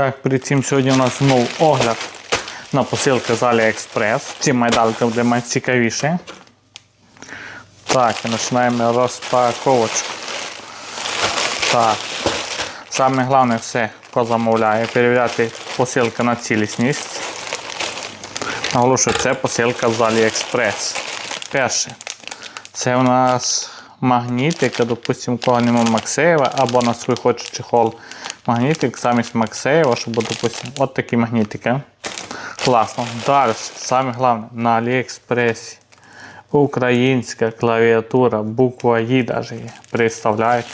Так, перед цим сьогодні у нас знову огляд на посилки з AliExpress. Ці майдалки буде мати цікавіше. Так, і починаємо розпаковочку. Так. Саме головне все, хто замовляє, перевіряти посилки на цілісність. Наголошую, це посилка з AliExpress. Перше. Це у нас магнітик, допустимо, кого немає Максеєва, або на свій хоче чехол магнітик замість Максеєва, щоб, допустимо, от такі магнітики. Класно. Далі, саме головне, на Аліекспресі українська клавіатура, буква І даже є. Представляєте?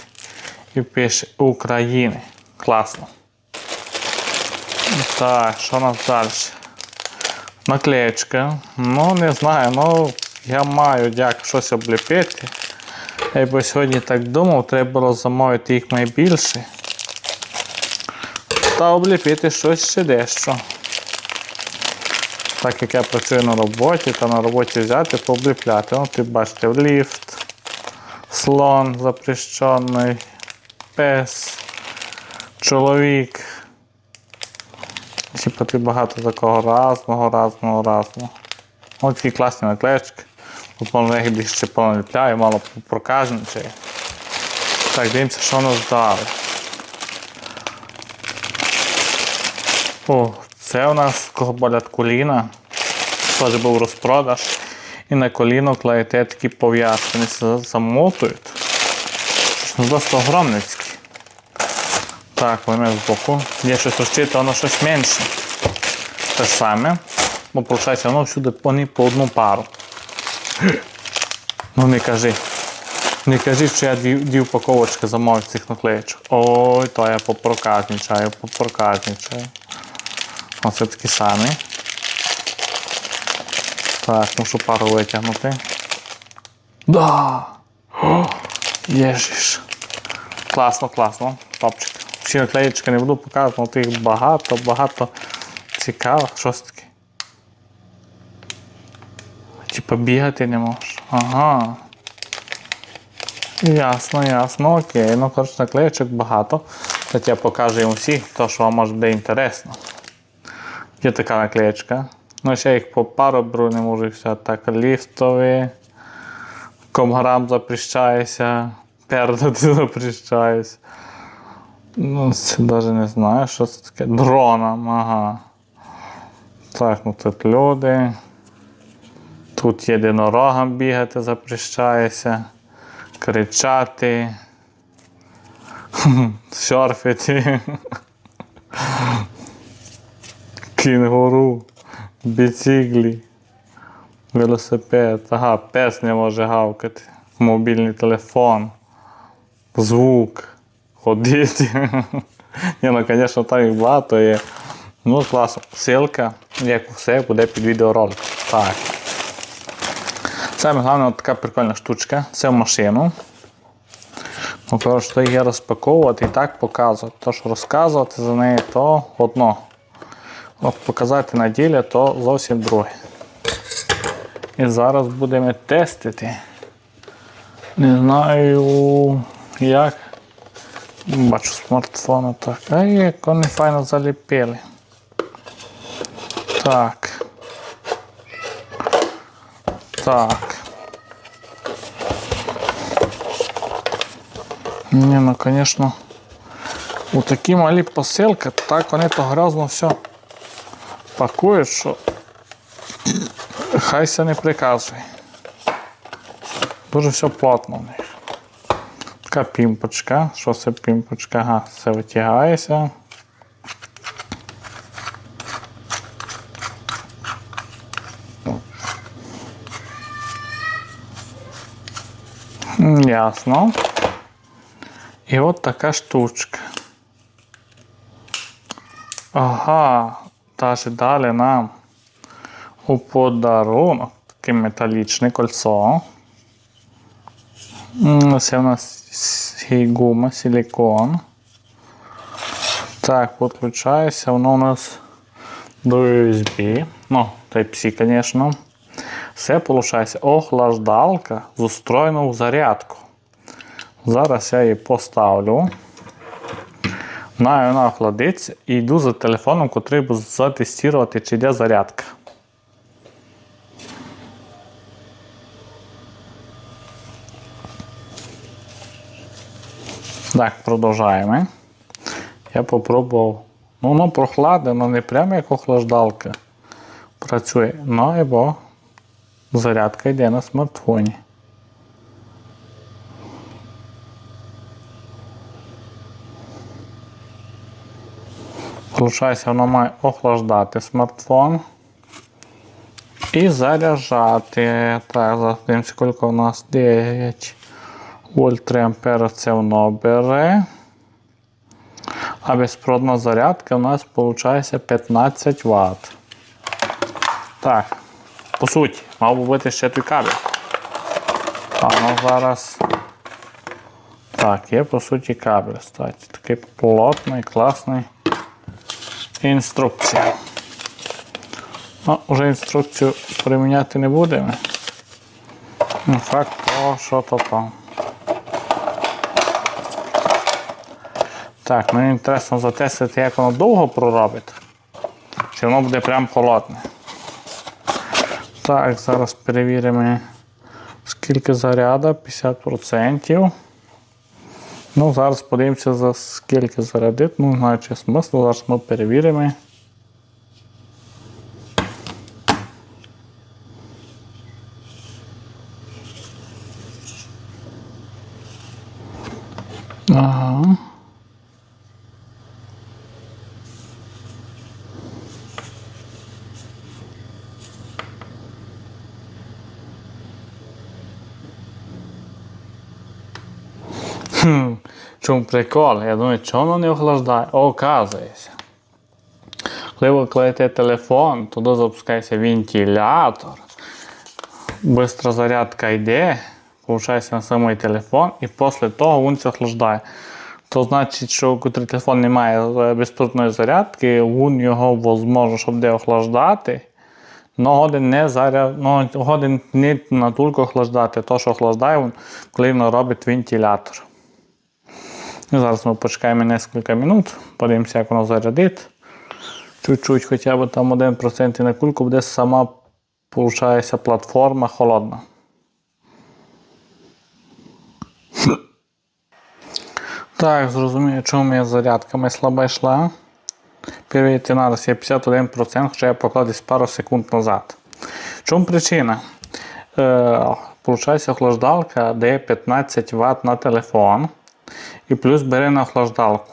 І пише України. Класно. Так, що у нас далі? Наклеєчка. Ну, не знаю, ну я маю як щось обліпити. Я б сьогодні так думав, треба було замовити їх найбільше. Та обліпити щось ще дещо. Так як я працюю на роботі, та на роботі взяти, пообліпляти. Ну, ти бачите, ліфт, слон запрещений, пес, чоловік. Типа ти багато такого разного, разного, разного. Ось такі класні наклеєчки. Тут можна їх більше ще поналіпляю, мало проказничає. Так, дивимося, що нас дали. О, це у нас болять коліна. Теж був розпродаж. І на коліно клеїте такі пов'язки, вони замотують. Досить огромницькі. Так, вийме з боку. Є щось розчити, воно щось менше. Те саме. Бо виходить, воно всюди вони по одну пару. Ну не кажи. Не кажи, що я дві, дві упаковочки замовив цих наклеєчок. Ой, то я попроказничаю, попроказничаю. Оце такі самі. Так, мушу пару витягнути. Да! О, Єжиш. Класно, класно. Топчик. Всі наклеєчки не буду показувати, але їх багато, багато цікавих. Що це таке? Типа бігати не можеш. Ага. Ясно, ясно, окей. Ну, коротше, наклеєчок багато. Кстати, я покажу їм всі, то, що вам може бути інтересно. Є така наклеєчка. Ну, ще їх по пару не можу і все. Так, ліфтові. Комграм запрещається. Пердати запрещається. Ну, це навіть не знаю, що це таке. Дроном, ага. Так, ну тут люди. Тут єдинорогам бігати запрещається, кричати, серфити, кінгуру, біциклі, велосипед. Ага, пес не може гавкати, мобільний телефон, звук, ходити. Ні, ну, звісно, там їх багато є. Ну, класно. Ссылка, як все, буде під відеороликом. Так. Саме головне така прикольна штучка. Це в машину. Ну, коротше, то її розпаковувати і так показувати. То, що розказувати за неї, то одно. От показати на ділі, то зовсім друге. І зараз будемо тестити. Не знаю як. Бачу смартфона так. А як вони файно заліпили. Так. Так. Ні, ну, конечно, у такі малі посилки, так вони то грязно все пакують, що хай ся не приказує. Дуже все плотно в них. Така пімпочка. Що це пімпочка? Ага, це витягається. Ясно. І от така штучка. Ага, даже дали нам у подарунок таке металічне кольцо. Це у нас гума, силикон. Так, підключається, воно у нас до USB. Ну, Type-C, звісно. Це виходить охлаждалка з устроєною в зарядку. Зараз я її поставлю. Вона, вона охладиться і йду за телефоном, котрий буду затестувати, чи йде зарядка. Так, продовжаємо. Я попробував. Ну, воно прохладне, але не прямо як охлаждалка працює. Ну, або зарядка йде на смартфоні. Получається, воно має охлаждати смартфон і заряджати. Так, зараз скільки у нас 9 вольт 3 ампера це воно бере. А безпроводна зарядка у нас виходить 15 Вт. Так, по суті, мав би бути ще той кабель. А ну зараз. Так, є по суті кабель. Кстати. Такий плотний, класний. Інструкція. Ну, вже інструкцію приміняти не будемо. Ну, Факт того, що то там. Так, мені інтересно затестити, як воно довго проробить. Чи воно буде прям холодне. Так, зараз перевіримо, скільки заряда, 50%. Ну, зараз подивимося, за скільки зарядить. Ну, знаючи знаю, чи смисл, зараз ми перевіримо. Ага. Хм, в чому прикол? Я думаю, чого воно не охлаждає? Оказується. Коли ви кладете телефон, туди запускається вентилятор. Бистра зарядка йде, виходить на самий телефон, і після того він це охлаждає. То значить, що коли телефон не має е, безпровідної зарядки, він його можливо, щоб де охлаждати. Но годин не заряд, но годин не натільки охлаждати, то що охлаждає, він, коли робить вентилятор. І зараз ми почекаємо кілька минут, подивимося, як воно зарядить. Чуть-чуть хоча б там 1% на кульку буде сама получається, платформа холодна. Так, зрозумію, чому моя зарядка ми слаба йшла. Перевірити треба є 51%, хоча я поклав десь пару секунд назад. В чому причина? Е, Получається, охлаждалка дає 15 Вт на телефон і плюс бере на охлаждалку.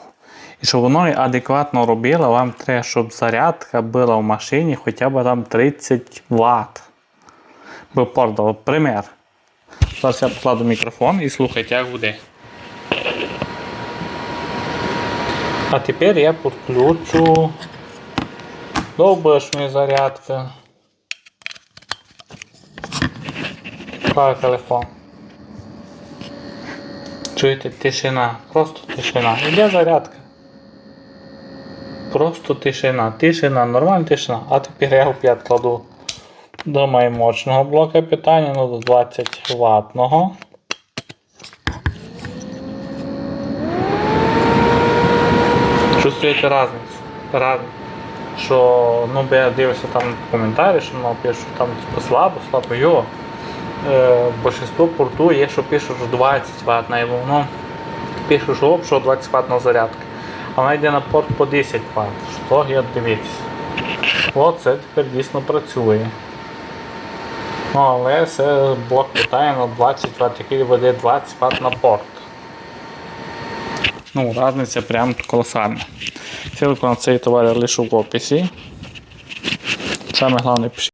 І щоб воно адекватно робило, вам треба, щоб зарядка була в машині хоча б там 30 Вт. Бо пордав, пример. Зараз я покладу мікрофон і слухайте, як буде. А тепер я підключу довбишню зарядку. Правий телефон. Чуєте, тишина, просто тишина. Іде зарядка. Просто тишина, тишина, нормальна тишина. А тепер я опять кладу до маймочного блока питання, ну до 20 ватного. Чувствуєте різницю? Разницю. Що, ну, я дивився там коментарі, що ну, пишуть там типу, слабо, слабо, йо. Е, большинство порту є, що пишуть 20 Вт на ну, пишуть, що, що 20 Вт на зарядка. А вона йде на порт по 10 Вт. Що я дивіться. От це тепер дійсно працює. Ну, але це блок питає на 20 Вт, який веде 20 Вт на порт. Ну, різниця прям колосальна. Ссылку на цей товар я лишу в описі. Саме головне пишіть.